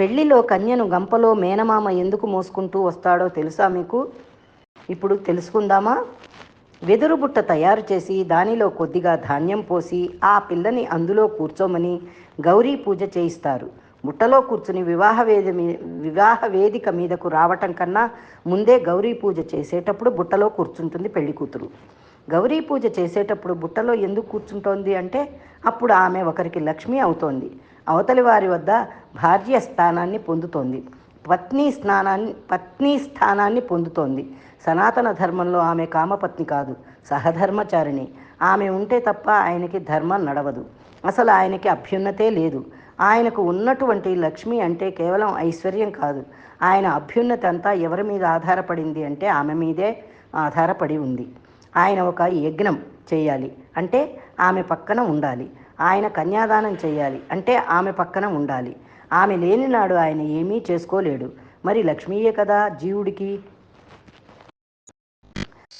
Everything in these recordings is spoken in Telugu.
పెళ్ళిలో కన్యను గంపలో మేనమామ ఎందుకు మోసుకుంటూ వస్తాడో తెలుసా మీకు? ఇప్పుడు తెలుసుకుందామా? వెదురు బుట్ట తయారు చేసి దానిలో కొద్దిగా ధాన్యం పోసి ఆ పిల్లని అందులో కూర్చోమని గౌరీ పూజ చేయిస్తారు. బుట్టలో కూర్చుని వివాహ వేది మీ వివాహ వేదిక మీదకు రావటం కన్నా ముందే గౌరీ పూజ చేసేటప్పుడు బుట్టలో కూర్చుంటుంది పెళ్ళి కూతురు. గౌరీ పూజ చేసేటప్పుడు బుట్టలో ఎందుకు కూర్చుంటోంది అంటే అప్పుడు ఆమె ఒకరికి లక్ష్మి అవుతోంది. అవతలి వారి వద్ద భార్య స్థానాన్ని పొందుతోంది. పత్ని స్నానాన్ని పత్ని స్థానాన్ని పొందుతోంది. సనాతన ధర్మంలో ఆమె కామపత్ని కాదు సహధర్మచారిణి. ఆమె ఉంటే తప్ప ఆయనకి ధర్మం నడవదు. అసలు ఆయనకి అభ్యున్నతే లేదు. ఆయనకు ఉన్నటువంటి లక్ష్మి అంటే కేవలం ఐశ్వర్యం కాదు. ఆయన అభ్యున్నత అంతా ఎవరి మీద ఆధారపడింది అంటే ఆమె మీదే ఆధారపడి ఉంది. ఆయన ఒక యజ్ఞం చేయాలి. అంటే ఆమె పక్కన ఉండాలి. ఆయన కన్యాదానం చేయాలి. అంటే ఆమె పక్కన ఉండాలి. ఆమె లేని నాడు ఆయన ఏమీ చేసుకోలేడు. మరి లక్ష్మీయే కదా జీవుడికి?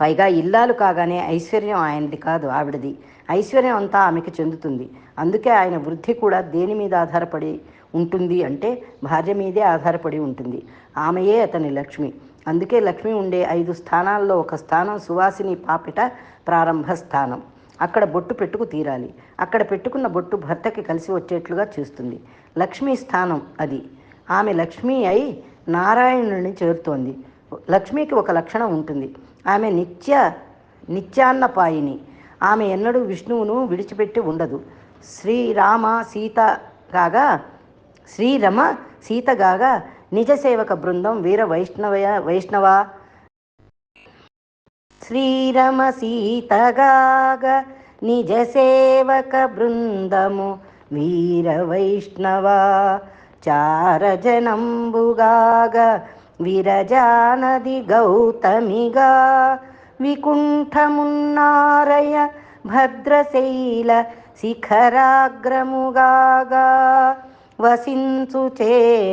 పైగా ఇల్లాలు కాగానే ఐశ్వర్యం ఆయనది కాదు ఆవిడది. ఐశ్వర్యం అంతా ఆమెకి చెందుతుంది. అందుకే ఆయన వృద్ధి కూడా దేని మీద ఆధారపడి ఉంటుంది అంటే భార్య మీదే ఆధారపడి ఉంటుంది. ఆమెయే అతని లక్ష్మి. అందుకే లక్ష్మి ఉండే ఐదు స్థానాల్లో ఒక స్థానం సువాసిని పాపిట ప్రారంభ స్థానం అక్కడ బొట్టు పెట్టుకు తీరాలి. అక్కడ పెట్టుకున్న బొట్టు భర్తకి కలిసి వచ్చేట్లుగా చేస్తుంది. లక్ష్మీ స్థానం అది. ఆమె లక్ష్మి అయి నారాయణుని చేరుతోంది. లక్ష్మికి ఒక లక్షణం ఉంటుంది. ఆమె నిత్య నిత్యాన్నపాయిని. ఆమె ఎన్నడూ విష్ణువును విడిచిపెట్టి ఉండదు. శ్రీరామ సీత కాగా శ్రీరమ సీత కాగా నిజ సేవక బృందం వీర వైష్ణవ వైష్ణవ శ్రీరమ సీతగాగ నిజ సేవక బృందము వీర వైష్ణవ చారజనంబుగాగ విరజానది గౌతమిగా వికుంఠమున్నారయ భద్రశైల శిఖరాగ్రముగాగా వసించు చేతనోద్ధారకుడైన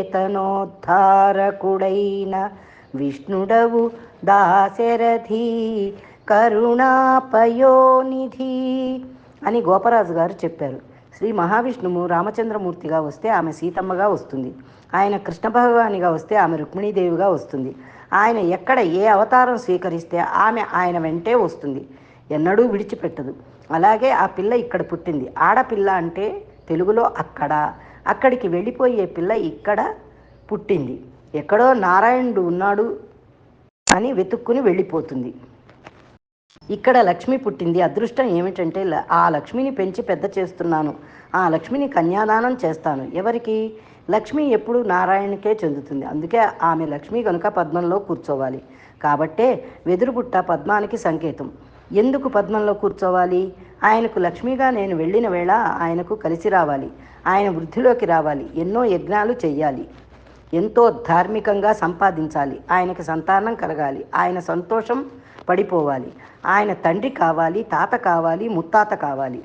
విష్ణుడవు దాశరథి కరుణాపయోనిధి అని గోపరాజు గారు చెప్పారు. శ్రీ మహావిష్ణువు రామచంద్రమూర్తిగా వస్తే ఆమె సీతమ్మగా వస్తుంది. ఆయన కృష్ణ భగవానిగా వస్తే ఆమె రుక్మిణీదేవిగా వస్తుంది. ఆయన ఎక్కడ ఏ అవతారం స్వీకరిస్తే ఆమె ఆయన వెంటే వస్తుంది. ఎన్నడూ విడిచిపెట్టదు. అలాగే ఆ పిల్ల ఇక్కడ పుట్టింది. ఆడపిల్ల అంటే తెలుగులో అక్కడ. అక్కడికి వెళ్ళిపోయే పిల్ల ఇక్కడ పుట్టింది. ఎక్కడో నారాయణుడు ఉన్నాడు అని వెతుక్కుని వెళ్ళిపోతుంది. ఇక్కడ లక్ష్మి పుట్టింది. అదృష్టం ఏమిటంటే ఆ లక్ష్మిని పెంచి పెద్ద చేస్తున్నాను. ఆ లక్ష్మిని కన్యాదానం చేస్తాను. ఎవరికి? లక్ష్మి ఎప్పుడు నారాయణకే చెందుతుంది. అందుకే ఆమె లక్ష్మి కనుక పద్మంలో కూర్చోవాలి. కాబట్టే వెదురుబుట్ట పద్మానికి సంకేతం. ఎందుకు పద్మంలో కూర్చోవాలి? ఆయనకు లక్ష్మిగా నేను వెళ్ళిన వేళ ఆయనకు కలిసి రావాలి. ఆయన వృద్ధిలోకి రావాలి. ఎన్నో యజ్ఞాలు చేయాలి ఎంతో ధార్మికంగా సంపాదించాలి. ఆయనకి సంతానం కలగాలి. ఆయన సంతోషం పడిపోవాలి. ఆయన తండ్రి కావాలి తాత కావాలి ముత్తాత కావాలి.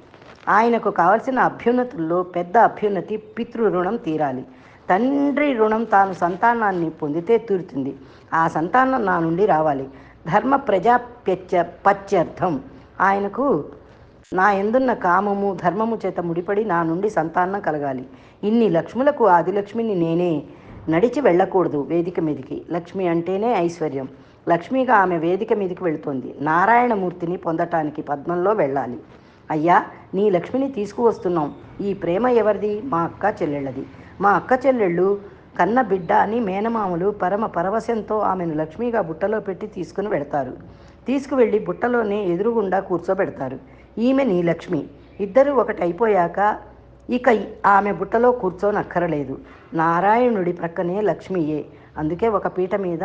ఆయనకు కావలసిన అభ్యున్నతుల్లో పెద్ద అభ్యున్నతి పితృ రుణం తీరాలి. తండ్రి రుణం తాను సంతానాన్ని పొందితే తీరుతుంది. ఆ సంతానం నా నుండి రావాలి. ధర్మ ప్రజాప్యత్య పత్యర్థం. ఆయనకు నా ఎందున్న కామము ధర్మము చేత ముడిపడి నా నుండి సంతానం కలగాలి. ఇన్ని లక్ష్ములకు ఆదిలక్ష్మిని నేనే నడిచి వెళ్ళకూడదు వేదిక మీదికి. లక్ష్మి అంటేనే ఐశ్వర్యం. లక్ష్మిగా ఆమె వేదిక మీదికి వెళుతోంది. నారాయణమూర్తిని పొందటానికి పద్మంలో వెళ్ళాలి. అయ్యా నీ లక్ష్మిని తీసుకువస్తున్నాం. ఈ ప్రేమ ఎవరిది? మా అక్క చెల్లెళ్ళది. మా అక్క చెల్లెళ్ళు కన్న బిడ్డ అని మేనమామలు పరమ పరవశంతో ఆమెను లక్ష్మిగా బుట్టలో పెట్టి తీసుకుని వెడతారు తీసుకువెళ్ళి బుట్టలోనే ఎదురుగుండా కూర్చోబెడతారు. ఈమె నీ లక్ష్మి. ఇద్దరు ఒకటి అయిపోయాక ఇక ఆమె బుట్టలో కూర్చోనక్కరలేదు. నారాయణుడి ప్రక్కనే లక్ష్మియే. అందుకే ఒక పీట మీద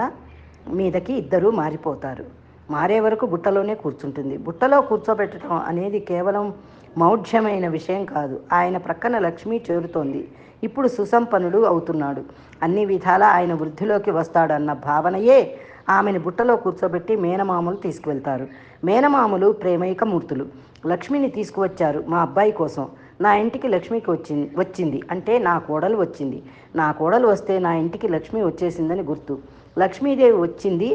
మీదకి ఇద్దరూ మారిపోతారు. మారే వరకు బుట్టలోనే కూర్చుంటుంది. బుట్టలో కూర్చోబెట్టడం అనేది కేవలం మౌఢ్యమైన విషయం కాదు. ఆయన ప్రక్కన లక్ష్మి చేరుతోంది. ఇప్పుడు సుసంపన్నుడు అవుతున్నాడు. అన్ని విధాలా ఆయన వృద్ధిలోకి వస్తాడన్న భావనయే ఆమెను బుట్టలో కూర్చోబెట్టి మేనమామలు తీసుకువెళ్తారు. మేనమామలు ప్రేమైక మూర్తులు. లక్ష్మిని తీసుకువచ్చారు మా అబ్బాయి కోసం. నా ఇంటికి లక్ష్మికి వచ్చింది వచ్చింది. అంటే నా కోడలు వచ్చింది. నా కోడలు వస్తే నా ఇంటికి లక్ష్మి వచ్చేసిందని గుర్తు. లక్ష్మీదేవి వచ్చింది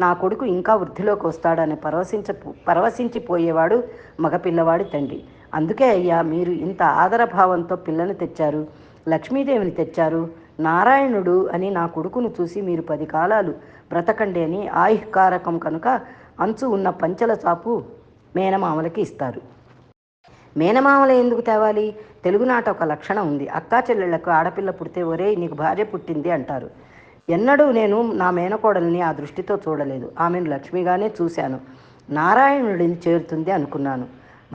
నా కొడుకు ఇంకా వృద్ధిలోకి వస్తాడని పరవశించ పరవశించిపోయేవాడు మగపిల్లవాడి తండ్రి. అందుకే అయ్యా మీరు ఇంత ఆదరభావంతో పిల్లని తెచ్చారు. లక్ష్మీదేవిని తెచ్చారు. నారాయణుడు అని నా కొడుకును చూసి మీరు పది కాలాలు బ్రతకండి అని ఆయుహ్కారకం కనుక అంచు ఉన్న పంచల చాపు మేనమామలకి ఇస్తారు. మేనమామలు ఎందుకు తేవాలి? తెలుగునాట ఒక లక్షణం ఉంది. అక్కా చెల్లెళ్ళకు ఆడపిల్ల పుడితే ఒరే నీకు భార్య పుట్టింది అంటారు. ఎన్నడూ నేను నా మేనకోడల్ని ఆ దృష్టితో చూడలేదు. ఆమెను లక్ష్మిగానే చూశాను. నారాయణుడిని చేరుతుంది అనుకున్నాను.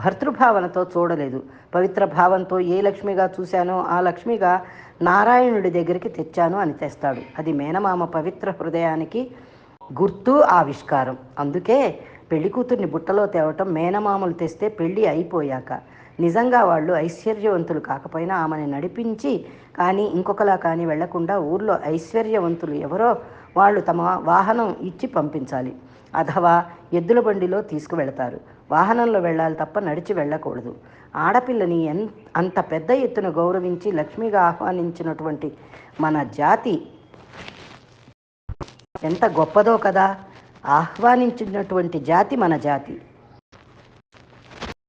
భర్తృభావనతో చూడలేదు. పవిత్ర భావంతో ఏ లక్ష్మిగా చూశానో ఆ లక్ష్మిగా నారాయణుడి దగ్గరికి తెచ్చాను అని తెస్తాడు. అది మేనమామ పవిత్ర హృదయానికి గుర్తు ఆవిష్కారం. అందుకే పెళ్ళి కూతుర్ని బుట్టలో తేవటం మేనమామలు తెస్తే పెళ్ళి అయిపోయాక. నిజంగా వాళ్ళు ఐశ్వర్యవంతులు కాకపోయినా ఆమెను నడిపించి కానీ ఇంకొకలా కానీ వెళ్ళకుండా ఊర్లో ఐశ్వర్యవంతులు ఎవరో వాళ్ళు తమ వాహనం ఇచ్చి పంపించాలి. అథవా ఎద్దుల బండిలో తీసుకువెళతారు. వాహనంలో వెళ్ళాలి తప్ప నడిచి వెళ్ళకూడదు. ఆడపిల్లని ఎన్ అంత పెద్ద ఎత్తున గౌరవించి లక్ష్మిగా ఆహ్వానించినటువంటి మన జాతి ఎంత గొప్పదో కదా. ఆహ్వానించినటువంటి జాతి మన జాతి.